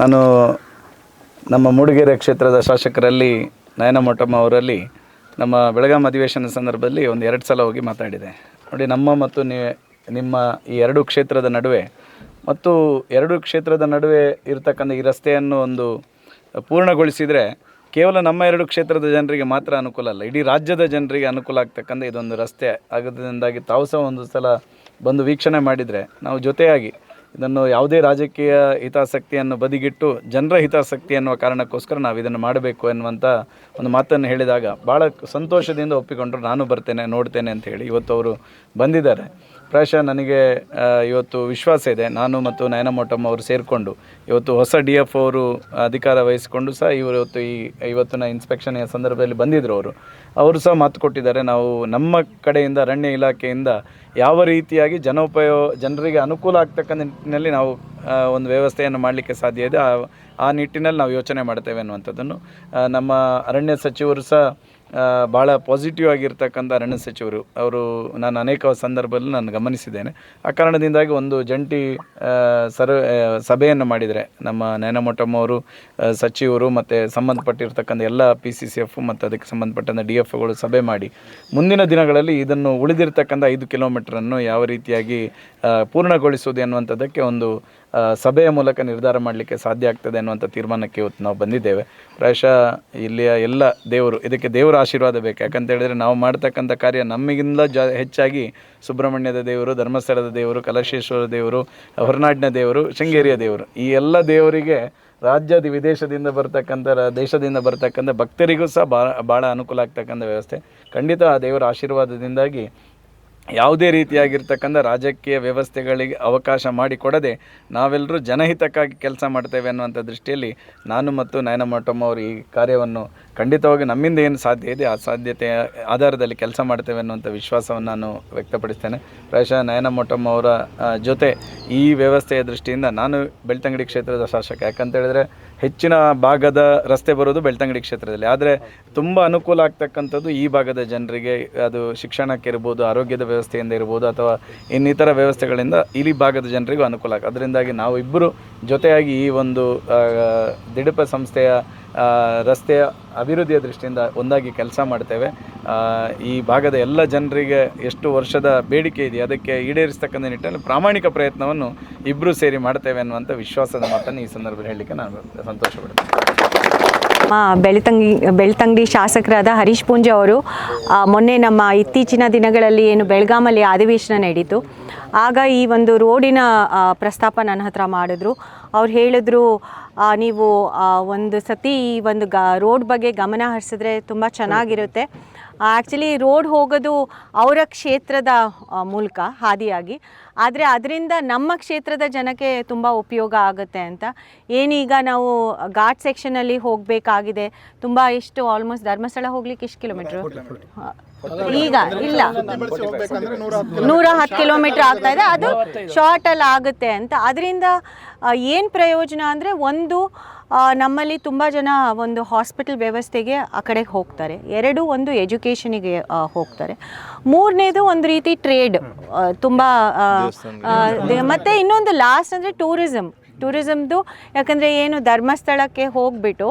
ನಾನು ನಮ್ಮ ಮೂಡಿಗೆರೆ ಕ್ಷೇತ್ರದ ಶಾಸಕರಲ್ಲಿ ನಯನ ಅವರಲ್ಲಿ ನಮ್ಮ ಬೆಳಗಾಂ ಅಧಿವೇಶನ ಸಂದರ್ಭದಲ್ಲಿ ಒಂದು ಎರಡು ಸಲ ಹೋಗಿ ಮಾತಾಡಿದೆ. ನೋಡಿ, ನಮ್ಮ ಮತ್ತು ನಿಮ್ಮ ಈ ಎರಡು ಕ್ಷೇತ್ರದ ನಡುವೆ ಮತ್ತು ಎರಡು ಕ್ಷೇತ್ರದ ನಡುವೆ ಇರತಕ್ಕಂಥ ಈ ರಸ್ತೆಯನ್ನು ಒಂದು ಪೂರ್ಣಗೊಳಿಸಿದರೆ ಕೇವಲ ನಮ್ಮ ಎರಡು ಕ್ಷೇತ್ರದ ಜನರಿಗೆ ಮಾತ್ರ ಅನುಕೂಲ ಅಲ್ಲ, ಇಡೀ ರಾಜ್ಯದ ಜನರಿಗೆ ಅನುಕೂಲ ಆಗ್ತಕ್ಕಂಥ ಇದೊಂದು ರಸ್ತೆ ಆಗೋದ್ರಿಂದಾಗಿ ತಾವು ಸಹ ಒಂದು ಸಲ ಬಂದು ವೀಕ್ಷಣೆ ಮಾಡಿದರೆ ನಾವು ಜೊತೆಯಾಗಿ ಇದನ್ನು ಯಾವುದೇ ರಾಜಕೀಯ ಹಿತಾಸಕ್ತಿಯನ್ನು ಬದಿಗಿಟ್ಟು ಜನರ ಹಿತಾಸಕ್ತಿ ಅನ್ನುವ ಕಾರಣಕ್ಕೋಸ್ಕರ ನಾವು ಇದನ್ನು ಮಾಡಬೇಕು ಎನ್ನುವಂಥ ಒಂದು ಮಾತನ್ನು ಹೇಳಿದಾಗ ಭಾಳ ಸಂತೋಷದಿಂದ ಒಪ್ಪಿಕೊಂಡರು. ನಾನು ಬರ್ತೇನೆ, ನೋಡ್ತೇನೆ ಅಂತ ಹೇಳಿ ಇವತ್ತು ಅವರು ಬಂದಿದ್ದಾರೆ. ಪ್ರಾಯಶಃ ನನಗೆ ಇವತ್ತು ವಿಶ್ವಾಸ ಇದೆ. ನಾನು ಮತ್ತು ನಯನ ಮೊಟ್ಟಮ್ಮ ಅವರು ಸೇರಿಕೊಂಡು, ಇವತ್ತು ಹೊಸ ಡಿ ಎಫ್ ಅವರು ಅಧಿಕಾರ ವಹಿಸಿಕೊಂಡು ಸಹ ಇವರು ಇವತ್ತು ಈ ಇವತ್ತಿನ ಇನ್ಸ್ಪೆಕ್ಷನ್ ಸಂದರ್ಭದಲ್ಲಿ ಬಂದಿದ್ದರು ಅವರು. ಅವರು ಸಹ ಮಾತು ಕೊಟ್ಟಿದ್ದಾರೆ, ನಾವು ನಮ್ಮ ಕಡೆಯಿಂದ, ಅರಣ್ಯ ಇಲಾಖೆಯಿಂದ ಯಾವ ರೀತಿಯಾಗಿ ಜನೋಪಯೋ, ಜನರಿಗೆ ಅನುಕೂಲ ಆಗ್ತಕ್ಕಂಥ ನಿಟ್ಟಿನಲ್ಲಿ ನಾವು ಒಂದು ವ್ಯವಸ್ಥೆಯನ್ನು ಮಾಡಲಿಕ್ಕೆ ಸಾಧ್ಯ ಇದೆ. ಆ- ನಿಟ್ಟಿನಲ್ಲಿ ನಾವು ಯೋಚನೆ ಮಾಡ್ತೇವೆ ಅನ್ನುವಂಥದ್ದನ್ನು ನಮ್ಮ ಅರಣ್ಯ ಸಚಿವರು ಸಹ ಭಾಳ ಪಾಸಿಟಿವ್ ಆಗಿರ್ತಕ್ಕಂಥ ಅರಣ್ಯ ಸಚಿವರು. ಅವರು ನಾನು ಅನೇಕ ಸಂದರ್ಭದಲ್ಲಿ ನಾನು ಗಮನಿಸಿದ್ದೇನೆ. ಆ ಕಾರಣದಿಂದಾಗಿ ಒಂದು ಜಂಟಿ ಆ, ಸರ್ ಸಭೆಯನ್ನು ಮಾಡಿದರೆ ನಮ್ಮ ನಯನಮೊಟ್ಟಮ್ಮ ಅವರು ಸಚಿವರು ಮತ್ತು ಸಂಬಂಧಪಟ್ಟಿರ್ತಕ್ಕಂಥ ಎಲ್ಲ ಪಿ ಸಿ ಸಿ ಎಫ್ ಮತ್ತು ಅದಕ್ಕೆ ಸಂಬಂಧಪಟ್ಟಂಥ ಡಿ ಎಫ್ಗಳು ಸಭೆ ಮಾಡಿ ಮುಂದಿನ ದಿನಗಳಲ್ಲಿ ಇದನ್ನು ಉಳಿದಿರ್ತಕ್ಕಂಥ ಐದು ಕಿಲೋಮೀಟ್ರನ್ನು ಯಾವ ರೀತಿಯಾಗಿ ಪೂರ್ಣಗೊಳಿಸುವುದು ಎನ್ನುವಂಥದ್ದಕ್ಕೆ ಒಂದು ಸಭೆಯ ಮೂಲಕ ನಿರ್ಧಾರ ಮಾಡಲಿಕ್ಕೆ ಸಾಧ್ಯ ಆಗ್ತದೆ ಅನ್ನುವಂಥ ತೀರ್ಮಾನಕ್ಕೆ ಇವತ್ತು ನಾವು ಬಂದಿದ್ದೇವೆ. ಪ್ರಾಯಶಃ ಇಲ್ಲಿಯ ಎಲ್ಲ ದೇವರು, ಇದಕ್ಕೆ ದೇವರ ಆಶೀರ್ವಾದ ಬೇಕು. ಯಾಕಂತ ಹೇಳಿದ್ರೆ ನಾವು ಮಾಡ್ತಕ್ಕಂಥ ಕಾರ್ಯ ನಮಗಿಂತ ಜ, ಹೆಚ್ಚಾಗಿ ಸುಬ್ರಹ್ಮಣ್ಯದ ದೇವರು, ಧರ್ಮಸ್ಥಳದ ದೇವರು, ಕಲಶೇಶ್ವರ ದೇವರು, ಹೊರನಾಡಿನ ದೇವರು, ಶೃಂಗೇರಿಯ ದೇವರು. ಈ ಎಲ್ಲ ದೇವರಿಗೆ ರಾಜ್ಯದ ವಿದೇಶದಿಂದ ಬರ್ತಕ್ಕಂಥ ದೇಶದಿಂದ ಬರ್ತಕ್ಕಂಥ ಭಕ್ತರಿಗೂ ಸಹ ಭಾಳ ಭಾಳ ಅನುಕೂಲ ಆಗ್ತಕ್ಕಂಥ ವ್ಯವಸ್ಥೆ. ಖಂಡಿತ ಆ ದೇವರ ಆಶೀರ್ವಾದದಿಂದಾಗಿ ಯಾವುದೇ ರೀತಿಯಾಗಿರ್ತಕ್ಕಂಥ ರಾಜಕೀಯ ವ್ಯವಸ್ಥೆಗಳಿಗೆ ಅವಕಾಶ ಮಾಡಿಕೊಡದೆ ನಾವೆಲ್ಲರೂ ಜನಹಿತಕ್ಕಾಗಿ ಕೆಲಸ ಮಾಡ್ತೇವೆ ಅನ್ನುವಂಥ ದೃಷ್ಟಿಯಲ್ಲಿ ನಾನು ಮತ್ತು ನಯನ ಮೊಟ್ಟಮ್ಮ ಅವರು ಈ ಕಾರ್ಯವನ್ನು ಖಂಡಿತವಾಗಿ ನಮ್ಮಿಂದ ಏನು ಸಾಧ್ಯ ಇದೆ, ಆ ಸಾಧ್ಯತೆಯ ಆಧಾರದಲ್ಲಿ ಕೆಲಸ ಮಾಡ್ತೇವೆ ಅನ್ನುವಂಥ ವಿಶ್ವಾಸವನ್ನು ನಾನು ವ್ಯಕ್ತಪಡಿಸ್ತೇನೆ. ಪ್ರಾಯಶಃ ನಯನ ಮೊಟ್ಟಮ್ಮ ಅವರ ಜೊತೆ ಈ ವ್ಯವಸ್ಥೆಯ ದೃಷ್ಟಿಯಿಂದ ನಾನು ಬೆಳ್ತಂಗಡಿ ಕ್ಷೇತ್ರದ ಶಾಸಕ. ಯಾಕಂತ ಹೇಳಿದ್ರೆ ಹೆಚ್ಚಿನ ಭಾಗದ ರಸ್ತೆ ಬರೋದು ಬೆಳ್ತಂಗಡಿ ಕ್ಷೇತ್ರದಲ್ಲಿ. ಆದರೆ ತುಂಬ ಅನುಕೂಲ ಆಗ್ತಕ್ಕಂಥದ್ದು ಈ ಭಾಗದ ಜನರಿಗೆ, ಅದು ಶಿಕ್ಷಣಕ್ಕೆ ಇರ್ಬೋದು, ಆರೋಗ್ಯದ ವ್ಯವಸ್ಥೆಯಿಂದ ಇರ್ಬೋದು, ಅಥವಾ ಇನ್ನಿತರ ವ್ಯವಸ್ಥೆಗಳಿಂದ ಇಲ್ಲಿ ಭಾಗದ ಜನರಿಗೂ ಅನುಕೂಲ ಆಗ, ಅದರಿಂದಾಗಿ ನಾವು ಇಬ್ಬರು ಜೊತೆಯಾಗಿ ಈ ಒಂದು ದಿಡಪ ಸಂಸ್ಥೆಯ ರಸ್ತೆಯ ಅಭಿವೃದ್ಧಿಯ ದೃಷ್ಟಿಯಿಂದ ಒಂದಾಗಿ ಕೆಲಸ ಮಾಡ್ತೇವೆ. ಈ ಭಾಗದ ಎಲ್ಲ ಜನರಿಗೆ ಎಷ್ಟು ವರ್ಷದ ಬೇಡಿಕೆ ಇದೆ, ಅದಕ್ಕೆ ಈಡೇರಿಸ್ತಕ್ಕಂಥ ನಿಟ್ಟಿನಲ್ಲಿ ಪ್ರಾಮಾಣಿಕ ಪ್ರಯತ್ನವನ್ನು ಇಬ್ಬರೂ ಸೇರಿ ಮಾಡ್ತೇವೆ ಅನ್ನುವಂಥ ವಿಶ್ವಾಸದ ಮಾತನ್ನು ಈ ಸಂದರ್ಭದಲ್ಲಿ ಹೇಳಲಿಕ್ಕೆ ನಾನು ಸಂತೋಷ ಪಡ್ತೀನಿ ಬೆಳ್ತಂಗಿ, ಬೆಳ್ತಂಗಡಿ ಶಾಸಕರಾದ ಹರೀಶ್ ಪೂಂಜೆ ಅವರು ಮೊನ್ನೆ ನಮ್ಮ ಇತ್ತೀಚಿನ ದಿನಗಳಲ್ಲಿ ಏನು ಬೆಳಗಾಮಲ್ಲಿ ಅಧಿವೇಶನ ನಡೀತು ಆಗ ಈ ಒಂದು ರೋಡಿನ ಪ್ರಸ್ತಾಪ ನನ್ನ ಹತ್ರ ಮಾಡಿದ್ರು. ಅವ್ರು ಹೇಳಿದ್ರು ನೀವು ಒಂದು ಸತಿ ಈ ಒಂದು ಗ, ರೋಡ್ ಬಗ್ಗೆ ಗಮನ ಹರಿಸಿದ್ರೆ ತುಂಬ ಚೆನ್ನಾಗಿರುತ್ತೆ. ಆ್ಯಕ್ಚುಲಿ ರೋಡ್ ಹೋಗೋದು ಅವರ ಕ್ಷೇತ್ರದ ಮೂಲಕ ಹಾದಿಯಾಗಿ. ಆದರೆ ಅದರಿಂದ ನಮ್ಮ ಕ್ಷೇತ್ರದ ಜನಕ್ಕೆ ತುಂಬ ಉಪಯೋಗ ಆಗುತ್ತೆ ಅಂತ. ಏನೀಗ ನಾವು ಘಾಟ್ ಸೆಕ್ಷನಲ್ಲಿ ಹೋಗಬೇಕಾಗಿದೆ ತುಂಬ ಎಷ್ಟು ಆಲ್ಮೋಸ್ಟ್ ಧರ್ಮಸ್ಥಳ ಹೋಗ್ಲಿಕ್ಕೆ ಎಷ್ಟು ಕಿಲೋಮೀಟ್ರು ಈಗ ಇಲ್ಲ. ನೂರ ಹತ್ತು ಕಿಲೋಮೀಟರ್ ಆಗ್ತಾ ಇದೆ. ಅದು ಶಾರ್ಟ್ ಅಲ್ಲಿ ಆಗುತ್ತೆ ಅಂತ. ಅದರಿಂದ ಏನು ಪ್ರಯೋಜನ ಅಂದರೆ ಒಂದು ನಮ್ಮಲ್ಲಿ ತುಂಬ ಜನ ಒಂದು ಹಾಸ್ಪಿಟಲ್ ವ್ಯವಸ್ಥೆಗೆ ಆ ಕಡೆಗೆ ಹೋಗ್ತಾರೆ. ಎರಡು ಒಂದು ಎಜುಕೇಷನಿಗೆ ಹೋಗ್ತಾರೆ. ಮೂರನೇದು ಒಂದು ರೀತಿ ಟ್ರೇಡ್ ತುಂಬ ಮತ್ತೆ ಇನ್ನೊಂದು ಲಾಸ್ಟ್ ಅಂದರೆ ಟೂರಿಸಮ್ ಟೂರಿಸಮ್ದು, ಯಾಕಂದರೆ ಏನು ಧರ್ಮಸ್ಥಳಕ್ಕೆ ಹೋಗ್ಬಿಟ್ಟು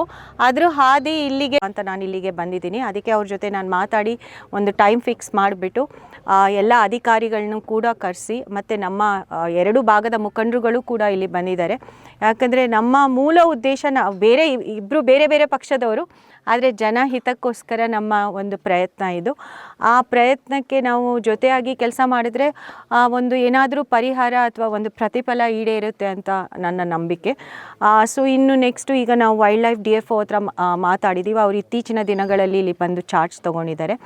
ಅದ್ರ ಹಾದಿ ಇಲ್ಲಿಗೆ ಅಂತ ನಾನು ಇಲ್ಲಿಗೆ ಬಂದಿದ್ದೀನಿ. ಅದಕ್ಕೆ ಅವ್ರ ಜೊತೆ ನಾನು ಮಾತಾಡಿ ಒಂದು ಟೈಮ್ ಫಿಕ್ಸ್ ಮಾಡಿಬಿಟ್ಟು ಎಲ್ಲ ಅಧಿಕಾರಿಗಳನ್ನೂ ಕೂಡ ಕರೆಸಿ, ಮತ್ತು ನಮ್ಮ ಎರಡು ಭಾಗದ ಮುಖಂಡರುಗಳು ಕೂಡ ಇಲ್ಲಿ ಬಂದಿದ್ದಾರೆ. ಯಾಕಂದರೆ ನಮ್ಮ ಮೂಲ ಉದ್ದೇಶ ನಾವು ಬೇರೆ ಇಬ್ಬರು ಬೇರೆ ಬೇರೆ ಪಕ್ಷದವರು ಆದರೆ ಜನಹಿತಕ್ಕೋಸ್ಕರ ನಮ್ಮ ಒಂದು ಪ್ರಯತ್ನ ಇದು. ಆ ಪ್ರಯತ್ನಕ್ಕೆ ನಾವು ಜೊತೆಯಾಗಿ ಕೆಲಸ ಮಾಡಿದರೆ ಒಂದು ಏನಾದರೂ ಪರಿಹಾರ ಅಥವಾ ಒಂದು ಪ್ರತಿಫಲ ಈಡೇರುತ್ತೆ ಅಂತ ನನ್ನ ನಂಬಿಕೆ. ಸೊ ಇನ್ನು ನೆಕ್ಸ್ಟು ಈಗ ನಾವು wild life D F O ಹತ್ರ ಮಾತಾಡಿದ್ದೀವಿ ಅವರು ಇತ್ತೀಚಿನ ದಿನಗಳಲ್ಲಿ ಇಲ್ಲಿ ಬಂದು ಚಾರ್ಜ್ ತೊಗೊಂಡಿದ್ದಾರೆ.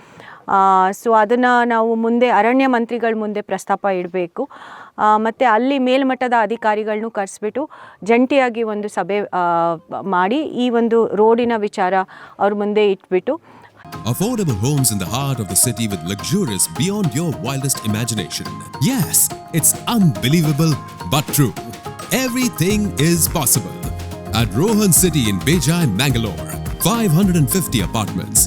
ಸೊ ಅದನ್ನು ನಾವು ಮುಂದೆ ಅರಣ್ಯ ಮಂತ್ರಿಗಳ ಮುಂದೆ ಪ್ರಸ್ತಾಪ ಇಡಬೇಕು ಮತ್ತು ಅಲ್ಲಿ ಮೇಲ್ಮಟ್ಟದ ಅಧಿಕಾರಿಗಳನ್ನೂ ಕರೆಸ್ಬಿಟ್ಟು ಜಂಟಿಯಾಗಿ ಒಂದು ಸಭೆ ಮಾಡಿ ಈ ಒಂದು ರೋಡಿನ ವಿಚಾರ ಅವ್ರ ಮುಂದೆ ಇಟ್ಬಿಟ್ಟು Affordable homes in the heart of the city with luxurious beyond your wildest imagination. Yes, it's unbelievable but true. Everything is possible. At Rohan City in Bejai, Mangalore, 550 apartments,